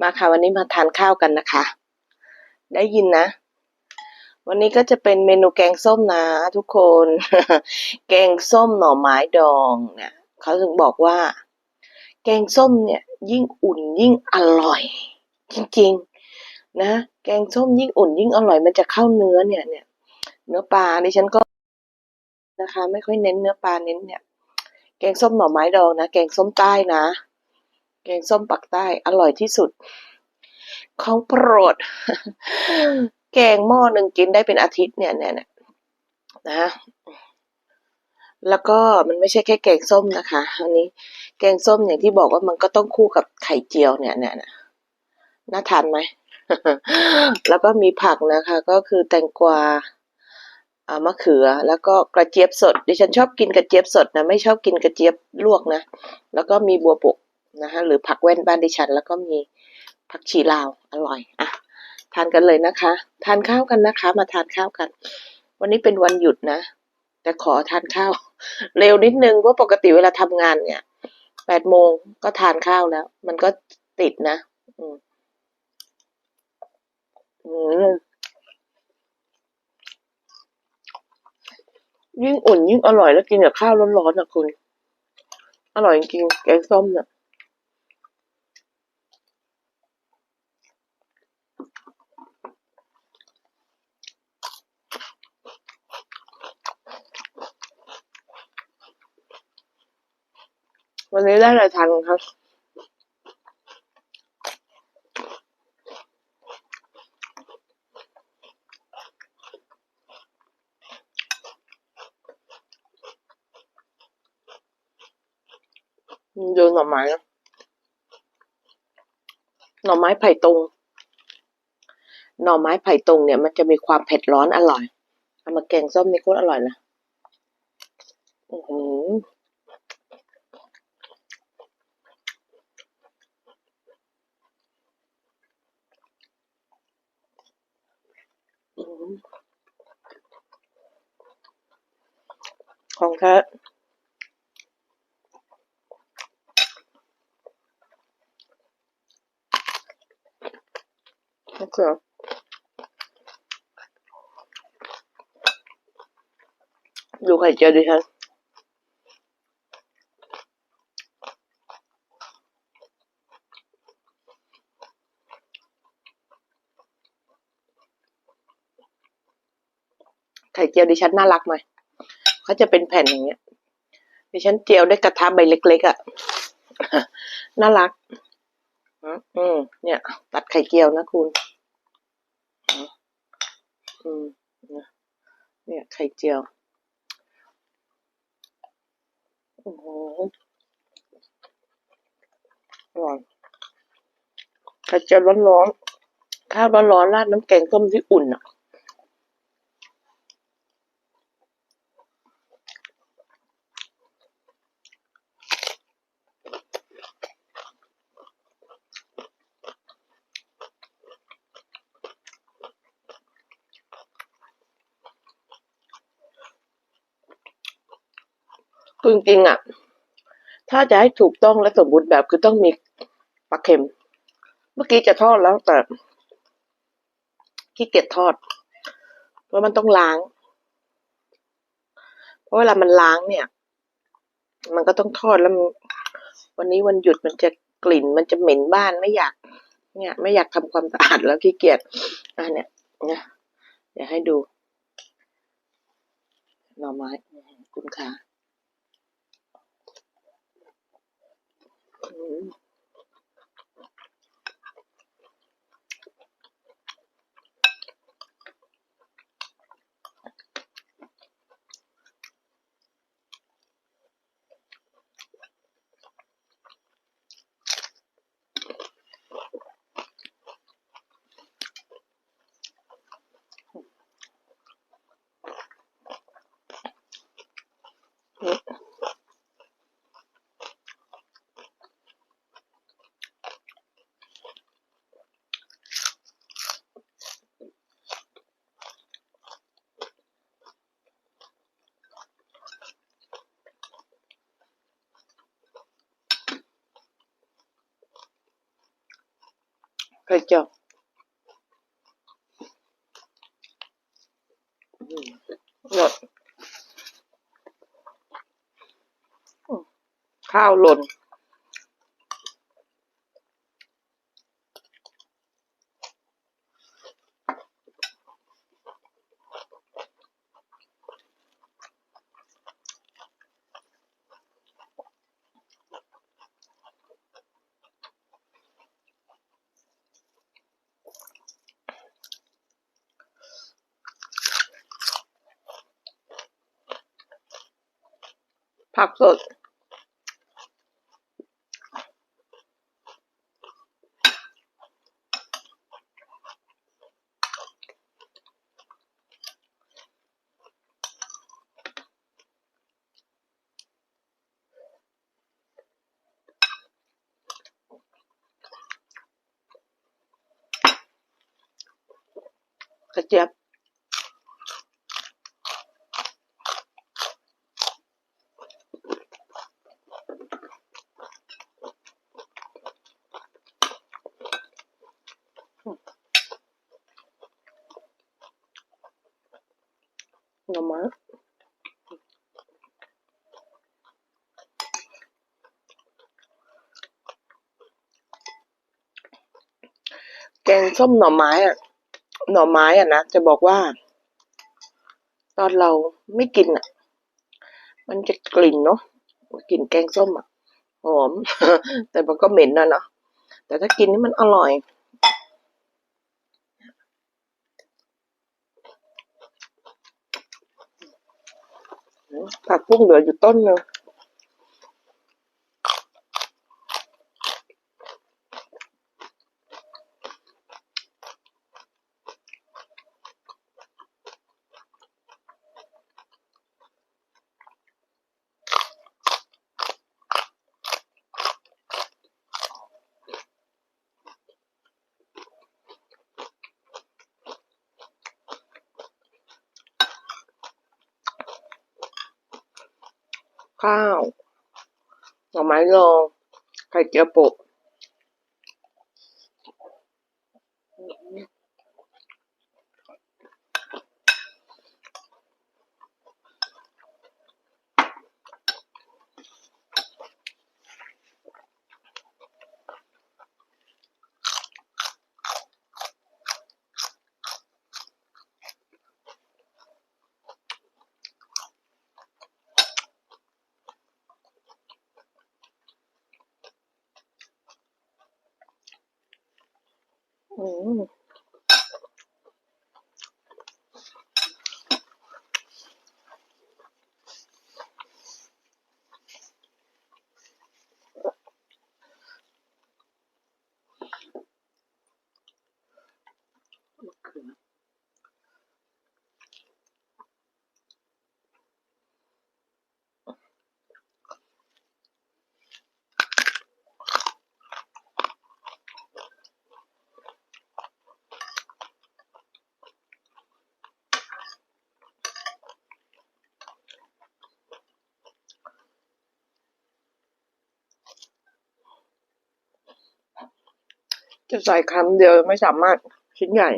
มาค่ะวันนี้มาทานข้าวกันนะคะ ได้ยินนะ วันนี้ก็จะเป็นเมนูแกงส้มนะ ทุกคน แกงส้มหน่อไม้ดองเนี่ยเขาถึงบอกว่า แกงส้มเนี่ย ยิ่งอุ่นยิ่งอร่อย จริงๆ นะ แกงส้มยิ่งอุ่นยิ่งอร่อยมันจะเข้าเนื้อเนี่ยเนี่ย เนื้อปลาดิฉันก็นะคะ ไม่ค่อยเน้นเนื้อปลาเน้นเนี่ย แกงส้มหน่อไม้ดองนะแกงส้มใต้นะ แกงส้มปักใต้อร่อยที่สุด ของโปรด แกงหม้อหนึ่งกินได้เป็นอาทิตย์เนี่ยเนี่ยนี่ยนะแล้วก็มันไม่ใช่แค่แกงส้มนะคะอันนี้แกงส้มอย่างที่บอกว่ามันก็ต้องคู่กับไข่เจียวเนี่ยเนี่ยเนี่ยน่าทานไหมแล้วก็มีผักนะคะ ก็คือแตงกวาอ่ามะเขือ แล้วก็กระเจี๊ยบสดดิฉันชอบกินกระเจี๊ยบสดนะไม่ชอบกินกระเจี๊ยบลวกนะแล้วก็มีบัวบก นะคะหรือผักแว่นบ้านดิฉัน แล้วก็มีผักชีลาวอร่อยอะทานกันเลยนะคะ ทานข้าวกันนะคะ มาทานข้าวกัน วันนี้เป็นวันหยุดนะ แต่ขอทานข้าว เร็วนิดนึงเพราะปกติเวลาทำงานเนี่ยแปดโมงก็ทานข้าวแล้ว มันก็ติดนะอืมอืมยิ่งอุ่นยิ่งอร่อยแล้วกินกับข้าวร้อนๆนะคุณ อร่อยจริงแกงส้มเนี่ย วันนี้ได้อะไรทานครับดูหน่อไม้ หน่อไม้ไผ่ตรง หน่อไม้ไผ่ตรงเนี่ย มันจะมีความเผ็ดร้อนอร่อย เอามาแกงส้มนี่โคตรอร่อยนะอือหือ ของแท้มะเขือดูไข่เจียวดิฉันไข่เจียวดิฉันน่ารักไหม เขาจะเป็นแผ่นอย่างเงี้ยดิฉันเจียวด้วยกระทะใบเล็กๆอะ่ะน่ารักอืมเนี่ย ตัดไข่เจียวนะคุณอืมเนี่ย ไข่เจียวโอ้โหอร่อยไข่เจียวร้อนๆข้าวร้อนๆราดน้ำแกงส้มที่อุ่นอะ คือจริงๆอะ ถ้าจะให้ถูกต้องและสมบูรณ์แบบคือต้องมีปลาเค็ม เมื่อกี้จะทอดแล้วแต่ขี้เกียจทอด เพราะมันต้องล้าง เพราะเวลามันล้างเนี่ย มันก็ต้องทอดแล้ววันนี้วันหยุดมันจะกลิ่น มันจะเหม็นบ้านไม่อยาก เนี่ย ไม่อยากทำความสะอาดแล้วขี้เกียจอะเนี่ยนะเดี๋ยวให้ดูหน่อไม้คุณคะอืม นี่ ไข่เจียวอืมหลดข้าวหล่น ผักสด กระเจี๊ยบ หน่อไม้แกงส้มหน่อไม้อะหน่อไม้อะนะจะบอกว่า ตอนเราไม่กินอะมันจะกลิ่นเนาะกลิ่นแกงส้มอะหอม แต่มันก็เหม็นนะเนาะแต่ถ้ากินนี่มันอร่อย ผักบุ้งเหลืออยู่ต้นเนาะ ข้าวหน่อไม้รองไข่เจียวโปะ อืม จะใส่คำเดียวไม่สามารถชิ้นใหญ่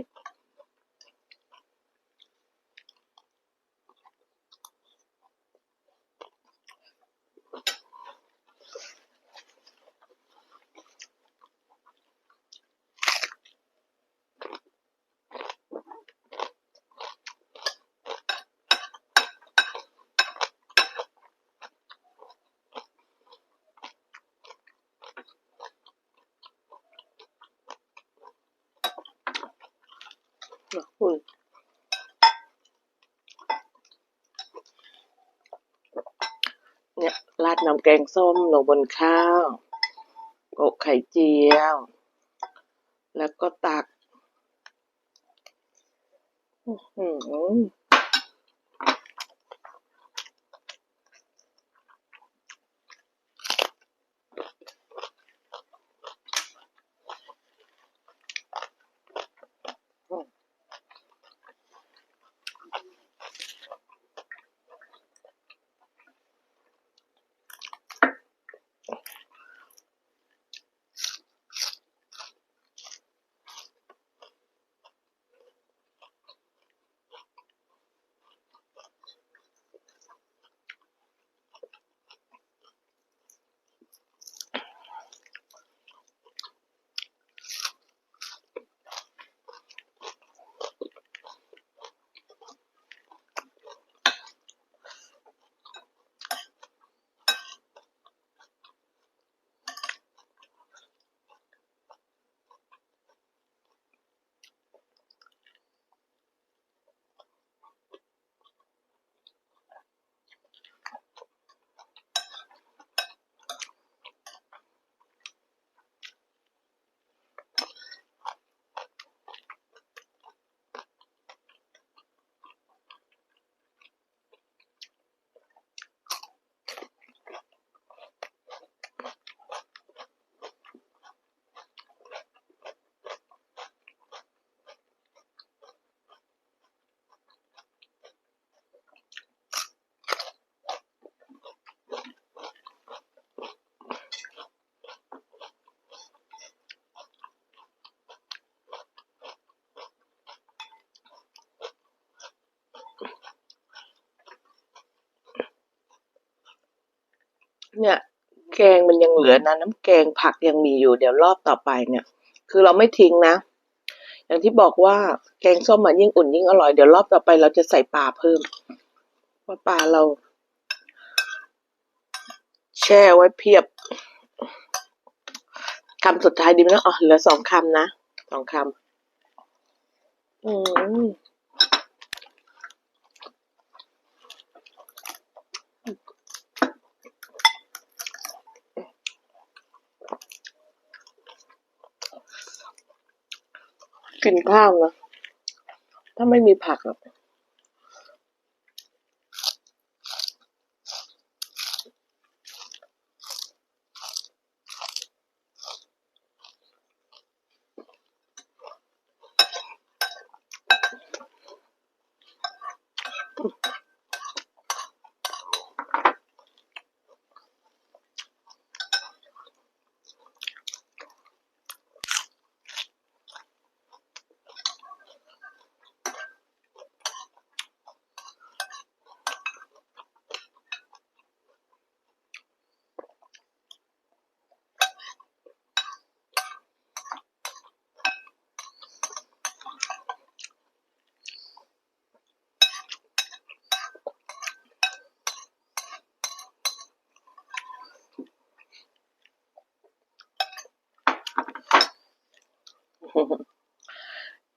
เนี่ยราดน้ำแกงส้มลงบนข้าวโปะไข่เจียว แล้วก็ตัก อือ เนี่ย แกงมันยังเหลือนะน้ำแกงผักยังมีอยู่เดี๋ยวรอบต่อไปเนี่ย คือเราไม่ทิ้งนะ อย่างที่บอกว่าแกงส้มมันยิ่งอุ่นยิ่งอร่อยเดี๋ยวรอบต่อไปเราจะใส่ปลาเพิ่มเพราะปลาเรา แช่ไว้เพียบคำสุดท้ายดีไหมนะอ๋อเหลือสองคำนะสองคำอืม กินข้าวนะถ้าไม่มีผักอะ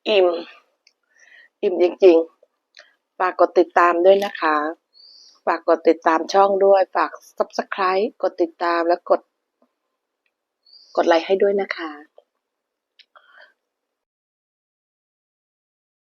อิ่ม อิ่มจริงๆ ฝากกดติดตามด้วยนะคะ ฝากกดติดตามช่องด้วย ฝาก subscribe กดติดตามและกด กดไลค์ให้ด้วยนะคะ